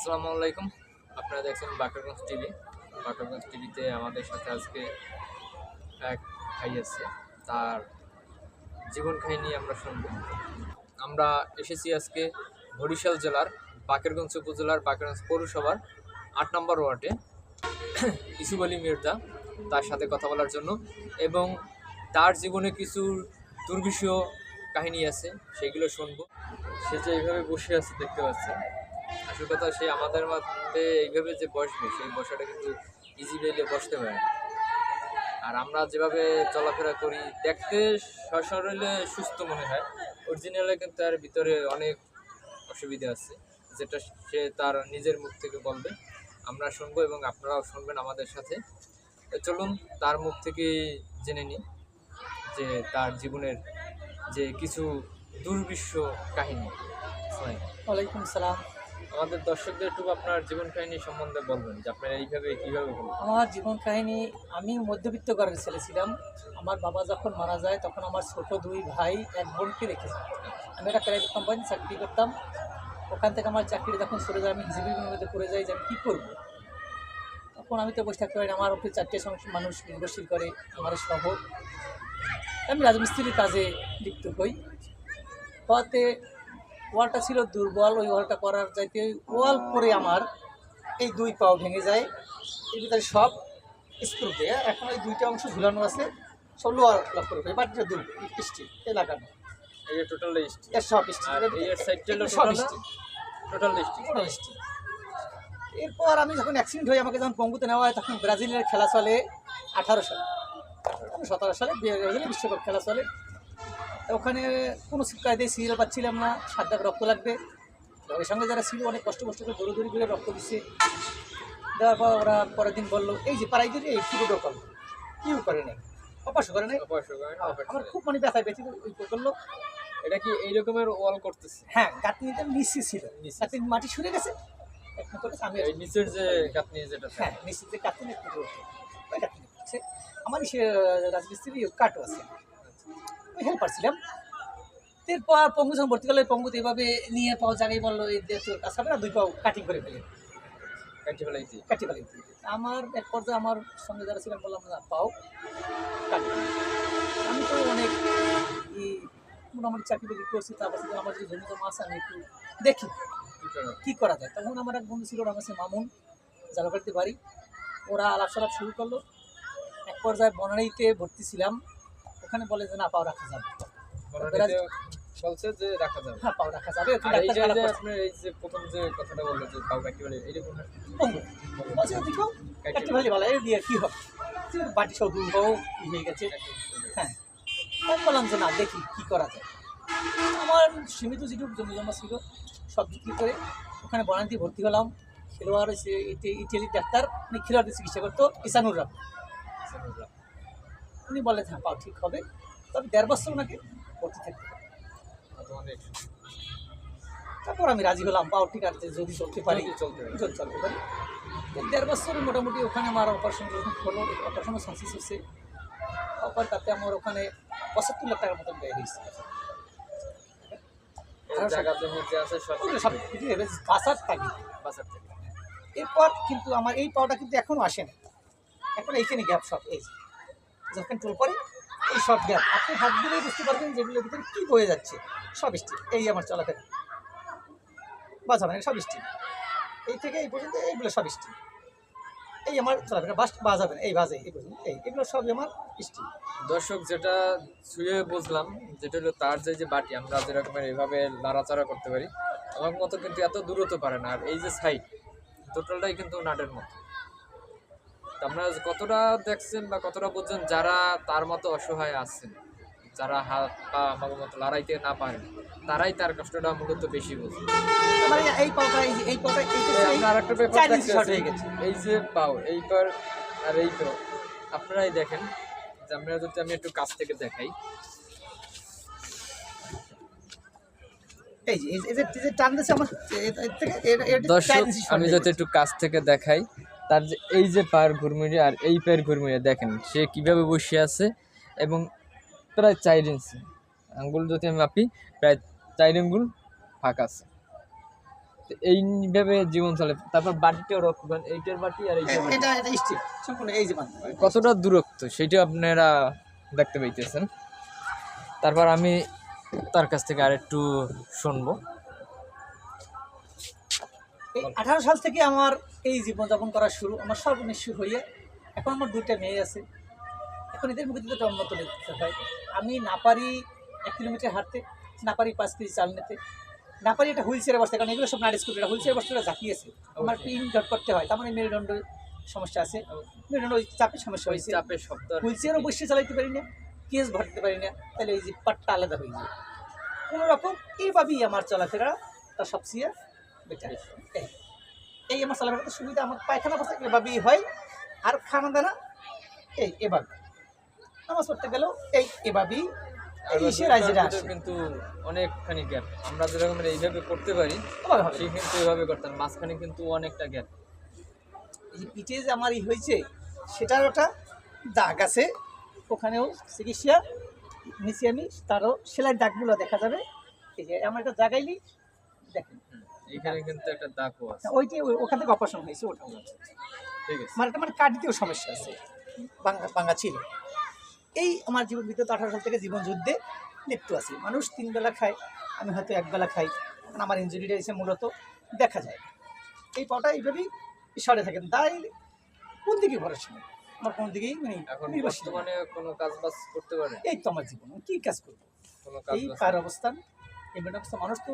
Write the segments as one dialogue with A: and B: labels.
A: আসসালামু আলাইকুম। আপনারা দেখছেন বাকরগঞ্জ টিভি। বাকরগঞ্জ টিভিতে আমাদের সাথে আজকে এক ভাই আছে। তার জীবন কাহিনী আমরা শুনব। আমরা এসেছি আজকে বরিশাল জেলার বাকেরগঞ্জ উপজেলার বাকেরগঞ্জ পৌরসভার আট নম্বর ওয়ার্ডে। ইসুফ আলী মির্জা তার সাথে কথা বলার জন্য এবং তার জীবনে কিছু দুর্বিষহ কাহিনী আছে, সেগুলো শুনব। সে যে এইভাবে বসে আছে দেখতে পাচ্ছেন। আসল কথা সে আমাদের মধ্যে এইভাবে যে বসবে, সেই বসাটা কিন্তু ইজি বেলে বসতে পারে। না। আর আমরা যেভাবে চলাফেরা করি, দেখতে সশরীরে সুস্থ মনে হয়। অরিজিনালে কিন্তু তার ভিতরে অনেক অসুবিধা আছে, যেটা সে তার নিজের মুখ থেকে বলবে। আমরা শুনব এবং আপনারাও শুনবেন আমাদের সাথে। চলুন, তার মুখ থেকে জেনে নিই যে তার জীবনের যে কিছু দুর্বিশ্ব কাহিনী।
B: ওয়ালাইকুম সালাম।
A: আমাদের দর্শকদের একটু আপনার জীবন কাহিনী সম্বন্ধে বলবেন, যে আপনারা এইভাবে কীভাবে
B: আমার জীবন কাহিনী, আমি মধ্যবিত্ত ঘরের ছেলে ছিলাম আমার বাবা যখন মারা যায়, তখন আমার ছোট দুই ভাই এক বোনকে রেখেছে আমি একটা প্রাইভেট কোম্পানি চাকরি করতাম। ওখান থেকে আমার চাকরি যখন সরে যায়, আমি হিজিবির মধ্যে পড়ে যাই যে আমি কী করব? তখন আমি তো বসে থাকতে পারি আমার উপরে চারটে মানুষ নির্ভরশীল করে, আমার সহ আমি রাজমিস্ত্রির কাজে লিপ্ত হই। হওয়াতে ওয়ালটা ছিল দুর্বল ওই ওয়ালটা করার যাইতে ওই ওয়াল পরে আমার এই দুই পাও ভেঙে যায়। এর ভিতরে সব স্ক্রু দিয়ে এখন ওই দুইটা অংশ ঝুলানো আছে সব লোয়ার লক করে বাটিটা দুল স্টিল এ লাগানো।
A: এই যে টোটাল
B: এর সব
A: আর
B: স্টিল
A: এই এর সাইডটা হলো
B: সব
A: টোটাল
B: স্টিল
A: টোটাল
B: স্টিল এরপর আমি যখন অ্যাক্সিডেন্ট হই আমাকে যখন পঙ্গুতে নেওয়া হয় তখন ব্রাজিলের খেলা চলে আঠারো সালে। সতেরো সালে ব্রাজিলের বিশ্বকাপ খেলা চলে। তো ওখানে কোনো কায়দায় সিরিয়াল পাচ্ছিলাম না সাত দাগ রক্ত লাগবে। ওর সঙ্গে যারা ছিল অনেক কষ্ট কষ্ট করে দৌড়ি করে রক্ত দিচ্ছে। দেওয়ার পর ওরা পরের দিন বলল এই যে পাড়াই দিলে এই ফুটো ডোকাল কেউ করে নাই অপাস করে নাই। আমার খুব মানে ব্যথা ব্যথিত ওই করল
A: এটা কি এই রকমের ওয়াল করতেছে?
B: হ্যাঁ গাঁথনিটা নিচে ছিল। গাঁথনি মাটি সরে গেছে। করেছে আমি
A: নিচের যে যেটা।
B: হ্যাঁ একটু ওই আমারই সে রাজমিস্ত্রি কাটও আছে। ওই হেল্পার ছিলাম এরপর পঙ্গু যখন ভর্তি করলে পঙ্গুতে এভাবে নিয়ে পাও জায়গায় বলল এই যে তোর কাজ হবে না দুই পাও কাটিং করে ফেলে।
A: কাটি ফেলাইতে
B: কাটি ফেলে আমার এক পর্যায়ে আমার সঙ্গে যারা ছিলেন বললাম না পাও কাটি আমি তো অনেক মোটামুটি চাকরি বাকরি করছি তারপর আমার যে জমিতে মাছ আমি একটু দেখি কী করা যায়। তখন আমার এক বন্ধু ছিল ওরা মামুন জালাবাড়িতে বাড়ি। ওরা আলাপ সালাপ শুরু করল। এক পর্যায়ে বনানীতে ভর্তি ছিলাম। ওখানে বলে যে না পাও রাখা যাবে।
A: বলছে যে রাখা যাবে।
B: হ্যাঁ পাও রাখা যাবে। ওখানে
A: আর এই যে
B: ডাক্তার
A: যে
B: গালা করছে।
A: আপনার এই যে প্রথম যে কথাটা বললেন যে পাও কাটি ফেলে এরকম
B: বলছে দেখো কাটতে ভালো ভালো এর দিয়ে কী হবে? বাটি সব দুই হয়ে গেছে। হ্যাঁ। আমি বললাম যে না দেখি কী করা যায়। আমার সীমিত যেটুকু জমি জমা ছিল সব বিক্রি করে ওখানে বনানীতে ভর্তি হলাম। খেলোয়াড় ইটালির ডাক্তার উনি খেলোয়াড়দের চিকিৎসা করতো ইসানুর উনি বলে হ্যাঁ পাও ঠিক হবে। তবে দেড় বছর ওনাকে ভর্তি থাকতে তারপর আমি রাজি হলাম পাও ঠিক আছে যদি চলতে পারি
A: চলতে।
B: যদি চলতে পারি। তো দেড় বছর মোটামুটি ওখানে আমার অপারেশন যখন হলো অপারেশনও সাকসেস হচ্ছে তারপর তাতে আমার ওখানে পঁচাত্তর লাখ টাকার মতন ব্যয় হয়েছে। এরপর কিন্তু আমার এই পাওয়াটা কিন্তু এখনও আসে না। এখন এইখানে গ্যাপ সব এই। যখন টোল করে, এই সব গ্যাপ আপনি হাত দিলেই বুঝতে পারবেন যেগুলোর ভিতরে কী বয়ে যাচ্ছে। সব স্টিল এই আমার চলাফেরা বাজাবেন সব স্টিল এই থেকে এই পর্যন্ত এইগুলো সব স্টিল এই আমার চলাফেরা, বাস বাজাবেন এই বাজে এই পর্যন্ত, এই, এগুলো সব আমার স্টিল
A: দর্শক, যেটা শুয়ে বুঝলাম, যেটা হলো তার যে যে বাটি, আমরা যেরকমের এইভাবে নাড়াচাড়া করতে পারি, আমার মতো কিন্তু এত দূরত্ব পারে না। আর এই যে সাইড টোটালটাই কিন্তু নাটের মতো। তা আপনারা কতটা দেখছেন বা কতটা বুঝছেন যারা তার মতো অসহায় আছেন যারা হাত পা আমার মতো লড়াইতে না পারেন তারাই তার কষ্টটা মূলত বেশি বোঝে
B: এই- এই যে
A: পেপার।
B: হয়ে
A: এই পাও এই পার আর এই তো আপনারাই দেখেন যে আমরা যদি আমি একটু কাছ থেকে দেখাই দর্শক আমি
B: হয়ে
A: যদি একটু কাছ থেকে দেখাই তার যে এই যে পায়ের ঘুরমুড়ি আর এই পায়ের ঘুরমুড়ি দেখেন সে কীভাবে বসে আছে এবং প্রায় চার ইঞ্চি। আঙ্গুল যদি আমি মাপি প্রায় চার আঙ্গুল ফাঁকা আছে। এইভাবে জীবন চলে। তারপর বাটিটাও রক্ষণ এইটার বাটি আর এইটার কতটা দূরত্ব সেটা আপনারা দেখতে পাইতেছেন। তারপর আমি তার কাছ থেকে আরেকটু শুনব।
B: এই আঠারো সাল থেকে আমার এই জীবনযাপন করা শুরু আমার সর্বনিশ্চ হয়ে এখন আমার দুইটা মেয়ে আছে। এখন এদের মুখে দিতে জন্ম তুলে দিতে হয়। আমি না পারি এক কিলোমিটার হাঁটতে না পারি পাঁচ কেজি চাল নিতে। না পারি এটা হুইল চেয়ারে বসতে কারণ এগুলো সব নারী স্কুটার হুইল চেয়ারে বসতে জাকিয়েছে আমার একটু ইনজট করতে হয় তার মানে মেরুদণ্ড সমস্যা আছে। মেরুদণ্ড ওই চাপের সমস্যা হয়েছে।
A: চাপের শব্দ
B: হুইল চেয়ারও বসে চালাইতে পারি না কেস ভরতে পারি না। তাহলে এই যে পাটটা আলাদা হয়ে যায়। কোনো রকম এইভাবেই আমার চলাফেরা তা সবচেয়ে বেটার এই এই আমার চলাফেরাটা সুবিধা আমার পায়খানা বসে এভাবেই হয় আর খানা দানা এই এভাবে। নামাজ পড়তে গেলেও এই এভাবেই
A: কিন্তু অনেকখানি গ্যাপ আমরা যেরকম এইভাবে করতে পারি
B: এভাবে
A: সে কিন্তু এইভাবে করতেন মাঝখানে কিন্তু অনেকটা গ্যাপ
B: এই পিঠে যে আমার ই হয়েছে সেটার ওটা দাগ আছে। ওখানেও চিকিৎসা নিচে আমি তারও সেলাই দাগগুলো দেখা যাবে। এই যে আমার একটা জাগাইলি দেখেন।
A: এখানে কিন্তু একটা দাগও আছে।
B: ওইটি ওই- ওখান থেকে অপারেশন হয়েছে ওটা
A: ঠিক আছে।
B: মানে আমার কাটিতেও সমস্যা আছে। বাংলা বাংলা ছিল। এই আমার জীবন বিগত আঠারো সাল থেকে জীবন যুদ্ধে লিপ্ত আছে। মানুষ তিন বেলা খায় আমি হয়তো এক বেলা খাই। কারণ আমার ইঞ্জুরিটা এসে মূলত দেখা যায়। এই পাটা এইভাবেই সরে থাকেন। তাই কোন দিকে ভরসা নেই? আমার কোন দিকেই মানে।
A: বর্তমানে কোনো কাজ বাজ করতে পারে
B: এই তো আমার জীবন। কি কাজ করব? এই কার অবস্থান? এই মেন মানুষ তো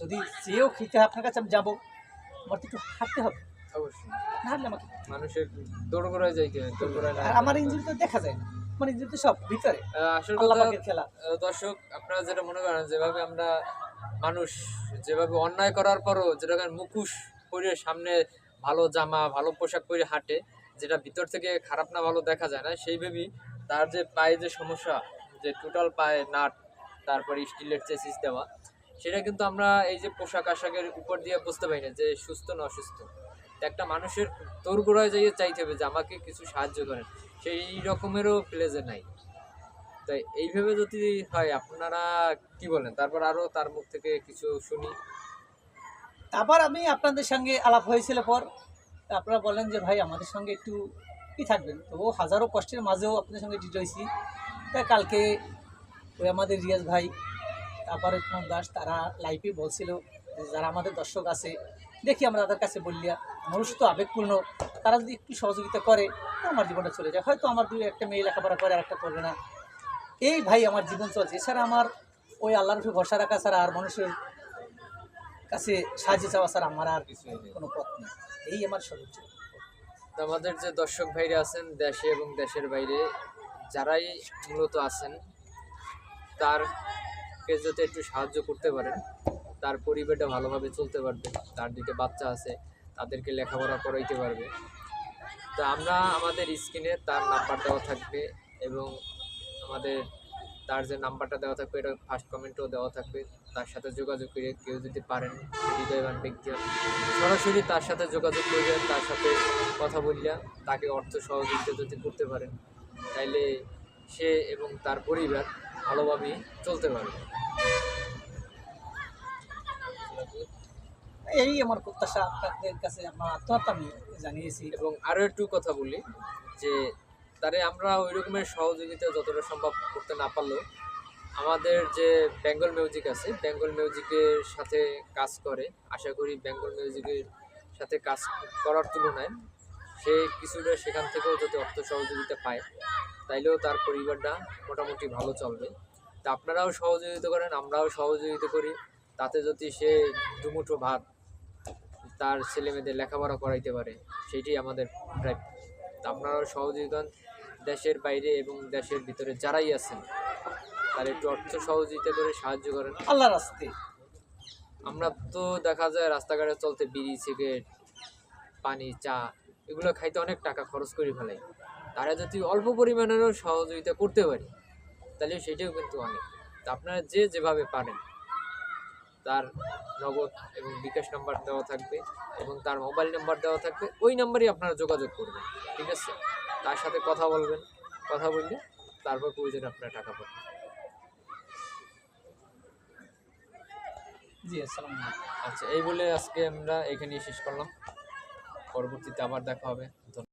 B: যদি চেয়েও খেতে আপনার কাছে আমি যাব। আমার তো একটু হাঁটতে হবে।
A: অবশ্যই।
B: না হাঁটলে আমাকে
A: মানুষের
B: আমার তো দেখা যায় না। আমার ইঞ্জুরি তো সব ভিতরে।
A: আসল কথা
B: খেলা।
A: দর্শক আপনারা যেটা মনে করেন যেভাবে আমরা মানুষ যেভাবে অন্যায় করার পরও যেটা মুখোশ পরে সামনে ভালো জামা ভালো পোশাক পরে হাঁটে যেটা ভিতর থেকে খারাপ না ভালো দেখা যায় না সেইভাবেই তার যে পায়ে যে সমস্যা যে টোটাল পায়ে নাট তারপরে স্টিলের চেসিস দেওয়া। সেটা কিন্তু আমরা এই যে পোশাক আশাকের উপর দিয়ে বুঝতে পারি না যে সুস্থ না অসুস্থ। তো একটা মানুষের তোরগোড়ায় যাইয়ে চাইতে হবে যে আমাকে কিছু সাহায্য করেন। সেই রকমেরও প্লেজে নাই। তাই এইভাবে যদি হয়, আপনারা কি বলেন? তারপর আরও তার মুখ থেকে কিছু শুনি।
B: আবার আমি আপনাদের সঙ্গে আলাপ হয়েছিল পর। আপনারা বলেন যে, ভাই, আমাদের সঙ্গে একটু কি থাকবেন। তো ও হাজারো কষ্টের মাঝেও আপনাদের সঙ্গে ডিট হয়েছি। তাই কালকে ওই আমাদের রিয়াজ ভাই তারপরে কুমার দাস তারা লাইভে বলছিল যে যারা আমাদের দর্শক আছে দেখি আমরা তাদের কাছে বললিয়া মানুষ তো আবেগপূর্ণ তারা যদি একটু সহযোগিতা করে তো আমার জীবনটা চলে যায়। হয়তো আমার দুই একটা মেয়ে লেখাপড়া করে আর একটা করবে না। এই ভাই আমার জীবন চলছে। এছাড়া আমার ওই আল্লাহর উপরে ভরসা রাখা ছাড়া আর মানুষের কাছে সাহায্য চাওয়া ছাড়া আমার আর
A: কিছু নেই।
B: কোনো পথ নেই। এই আমার সর্বোচ্চ
A: তো আমাদের যে দর্শক ভাইরা আছেন দেশে এবং দেশের বাইরে যারাই মূলত আছেন তারকে যাতে একটু সাহায্য করতে পারেন। তার পরিবারটা ভালোভাবে চলতে পারবে। তার দিকে বাচ্চা আছে, তাদেরকে লেখাপড়া করাইতে পারবে। তো আমরা আমাদের স্ক্রিনে তার নাম্বার দেওয়া থাকবে এবং আমাদের তার যে নাম্বারটা দেওয়া থাকবে, এটা ফার্স্ট কমেন্টও দেওয়া থাকবে। তার সাথে যোগাযোগ করে কেউ যদি পারেন হৃদয়বান ব্যক্তি। সরাসরি তার সাথে যোগাযোগ করবেন, তার সাথে কথা বললিয়া তাকে অর্থ সহযোগিতা যদি করতে পারেন, তাইলে সে এবং তার পরিবার ভালোভাবেই চলতে পারবে।
B: এই আমার প্রত্যাশা আপনাদের কাছে আমার আত্মহত্যা আমি জানিয়েছি।
A: এবং আরও একটু কথা বলি যে তারে আমরা ওই রকমের সহযোগিতা যতটা সম্ভব করতে না পারলেও আমাদের যে বেঙ্গল মিউজিক আছে বেঙ্গল মিউজিকের সাথে কাজ করে আশা করি বেঙ্গল মিউজিকের সাথে কাজ করার তুলনায় সে কিছুটা সেখান থেকেও যদি অর্থ সহযোগিতা পায়। তাইলেও তার পরিবারটা মোটামুটি ভালো চলবে। তা আপনারাও সহযোগিতা করেন আমরাও সহযোগিতা করি। তাতে যদি সে দুমুঠো ভাত তার ছেলে মেয়েদের লেখাপড়া করাইতে পারে সেটি আমাদের প্রাপ্য তা আপনারাও সহযোগিতা দেশের বাইরে এবং দেশের ভিতরে যারাই আছেন তার একটু অর্থ সহযোগিতা করে সাহায্য করেন।
B: আল্লাহ রাস্তে।
A: আমরা তো দেখা যায় রাস্তাঘাটে চলতে বিড়ি সিগারেট পানি চা এগুলো খাইতে অনেক টাকা খরচ করে ফেলাই। তারা যদি অল্প পরিমাণেরও সহযোগিতা করতে পারি তাহলে সেটাও কিন্তু অনেক। তা আপনারা যে যেভাবে পারেন তার নগদ এবং বিকাশ নাম্বার দেওয়া থাকবে এবং তার মোবাইল নাম্বার দেওয়া থাকবে ওই নাম্বারই আপনারা যোগাযোগ করবেন ঠিক আছে? তার সাথে কথা বলবেন কথা বললে তারপর প্রয়োজনে আপনার টাকা পাবেন।
B: জি আসসালাম
A: আচ্ছা এই বলে আজকে আমরা এখানেই শেষ করলাম। পরবর্তীতে আবার দেখা হবে। ধন্যবাদ।